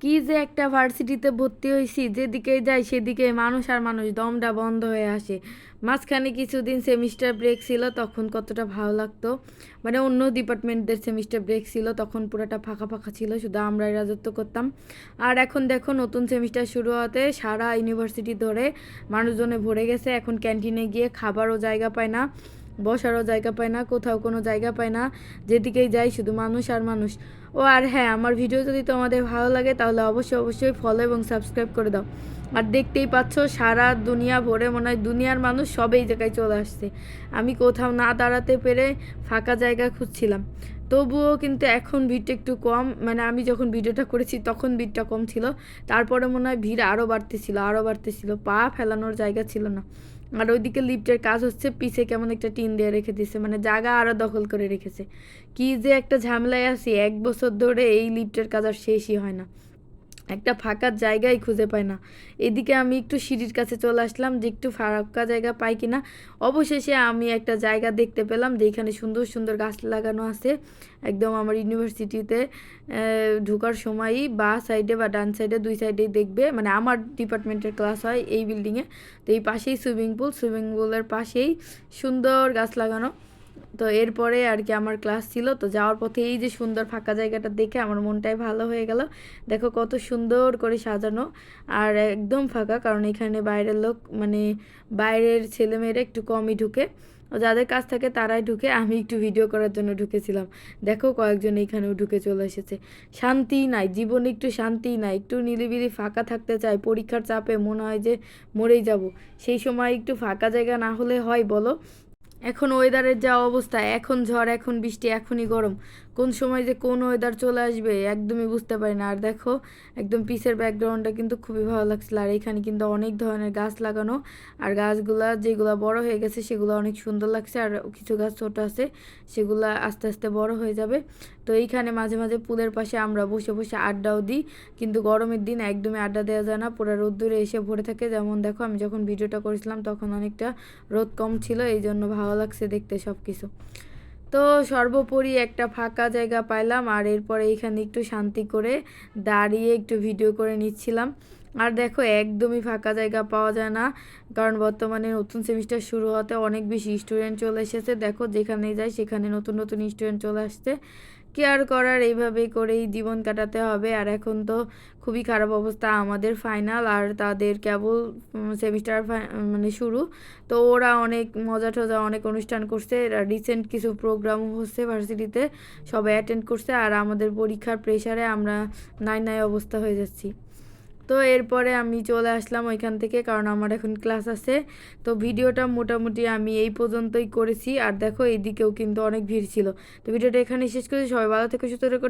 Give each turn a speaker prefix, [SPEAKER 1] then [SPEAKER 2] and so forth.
[SPEAKER 1] কি যে একটা ভার্সিটিতে ভর্তি হয়েছি যেদিকে যাই সেদিকে মানুষ আর মানুষ দমটা বন্ধ হয়ে আসে। মাঝখানে কিছুদিন সেমিস্টার ব্রেক ছিল, তখন কতটা ভালো লাগতো। মানে অন্য ডিপার্টমেন্টদের সেমিস্টার ব্রেক ছিল, তখন পুরোটা ফাঁকা ফাঁকা ছিল, শুধু আমরাই রাজত্ব করতাম। আর এখন দেখো, নতুন সেমিস্টার শুরু হতে সারা ইউনিভার্সিটি ধরে মানুষজনে ভরে গেছে। এখন ক্যান্টিনে গিয়ে খাবারও জায়গা পায় না, বসারও জায়গা পায় না, কোথাও কোনো জায়গা পায় না। যেদিকেই যাই শুধু মানুষ আর মানুষ। ও, আর হ্যাঁ আমার ভিডিও যদি তোমাদের ভালো লাগে, তাহলে অবশ্যই অবশ্যই ফলো এবং সাবস্ক্রাইব করে দাও। আর দেখতেই পাচ্ছ, সারা দুনিয়া ভরে মনে হয় দুনিয়ার মানুষ সব এই জায়গায় চলে আসছে। আমি কোথাও না দাঁড়াতে পেরে ফাঁকা জায়গা খুঁজছিলাম। তবুও কিন্তু এখন ভিড়টা একটু কম। মানে আমি যখন ভিডিওটা করেছি, তখন ভিড়টা কম ছিল। তারপরে মনে হয় ভিড় আরও বাড়তেছিল আরও বাড়তেছিল। পা ফেলানোর জায়গা ছিল না। আর ওইদিকে লিফটের কাজ হচ্ছে, পিছে কেমন একটা টিন দিয়ে রেখে দিছে। মানে জায়গা আরও দখল করে রেখেছে। কি যে একটা ঝামেলায় আছি, এক বছর ধরে এই লিফটের কাজ আর শেষই হয় না। একটা ফাঁকা জায়গাই খুঁজে পাই না। এদিকে আমি একটু সিঁড়ির কাছে চলে আসলাম যে একটু ফাঁকা জায়গা পাই কিনা। অবশেষে আমি একটা জায়গা দেখতে পেলাম যে এখানে সুন্দর সুন্দর গাছ লাগানো আছে। একদম আমার ইউনিভার্সিটিতে ঢোকার সময়ই বা সাইডে বা ডান সাইডে, দুই সাইডেই দেখবে। মানে আমার ডিপার্টমেন্টের ক্লাস হয় এই বিল্ডিংয়ে। তো এই পাশেই সুইমিং পুল, সুইমিং পুলের পাশেই সুন্দর গাছ লাগানো। তো এরপরে আর কি আমার ক্লাস ছিল, তো যাওয়ার পথে এই যে সুন্দর ফাঁকা জায়গাটা দেখে আমার মনটাই ভালো হয়ে গেল। দেখো কত সুন্দর করে সাজানো আর একদম ফাঁকা, কারণ এখানে বাইরের লোক মানে বাইরের ছেলেমেয়েরা একটু কমই ঢুকে। ও যাদের কাছ থাকে তারাই ঢুকে, আমি একটু ভিডিও করার জন্য ঢুকেছিলাম। দেখো কয়েকজন এখানেও ঢুকে চলে এসেছে। শান্তি নাই, জীবনে একটু শান্তি নাই, একটু নিলিবিলি ফাঁকা থাকতে চাই, পরীক্ষার চাপে মনে হয় যে মরেই যাব। সেই সময় একটু ফাঁকা জায়গা না হলে হয় বলো এখন ওয়েদারের যা অবস্থা, এখন ঝড়, এখন বৃষ্টি, এখনই গরম। কোন সময় যে কোন ওয়েদার চলে আসবে একদমই বুঝতে পারি না। আর দেখো, একদম পিসের ব্যাকগ্রাউন্ডটা কিন্তু খুবই ভালো লাগছিল। আর এখানে কিন্তু অনেক ধরনের গাছ লাগানো। আর গাছগুলা, যেগুলো বড় হয়ে গেছে, সেগুলো অনেক সুন্দর লাগছে। আর কিছু গাছ ছোট আছে, সেগুলো আস্তে আস্তে বড় হয়ে যাবে। তো এইখানে মাঝে মাঝে পুলের পাশে আমরা বসে বসে আড্ডাও দিই। কিন্তু গরমের দিন একদমই আড্ডা দেওয়া যায় না। পুরো রোদ্দুরে এসে ভরে থাকে। যেমন দেখো, আমি যখন ভিডিওটা করেছিলাম, তখন অনেকটা রোদ কম ছিল। এই জন্য ভালো লাগছে দেখতে সব কিছু তো সর্বোপরি একটা ফাঁকা জায়গা পাইলাম, আর এরপরে এখানে একটু শান্তি করে দাঁড়িয়ে একটু ভিডিও করে নিচ্ছিলাম। আর দেখো, একদমই ফাঁকা জায়গা পাওয়া যায় না, কারণ বর্তমানে নতুন সেমিস্টার শুরু হতে অনেক বেশি স্টুডেন্ট চলে এসেছে। দেখো যেখানে যায় সেখানে নতুন নতুন স্টুডেন্ট চলে আসছে। কেয়ার করার এইভাবে করেই জীবন কাটাতে হবে। আর এখন তো খুবই খারাপ অবস্থা আমাদের ফাইনাল আর তাদের কেবল সেমিস্টার মানে শুরু। তো ওরা অনেক মজা টজা অনেক অনুষ্ঠান করছে। রিসেন্ট কিছু প্রোগ্রাম হচ্ছে ভার্সিটিতে সবাই অ্যাটেন্ড করছে। আর আমাদের পরীক্ষার প্রেশারে আমরা নাই নাই অবস্থা হয়ে যাচ্ছি। তো এরপরে আমি চলে আসলাম ওইখান থেকে, কারণ আমার এখন ক্লাস আছে। তো ভিডিওটা মোটামুটি আমি এই পর্যন্তই করেছি। আর দেখো, এইদিকেও কিন্তু অনেক ভিড় ছিল। তো ভিডিওটা এখানে শেষ করেছি। সবাই ভালো থেকে, সুস্থ রেখো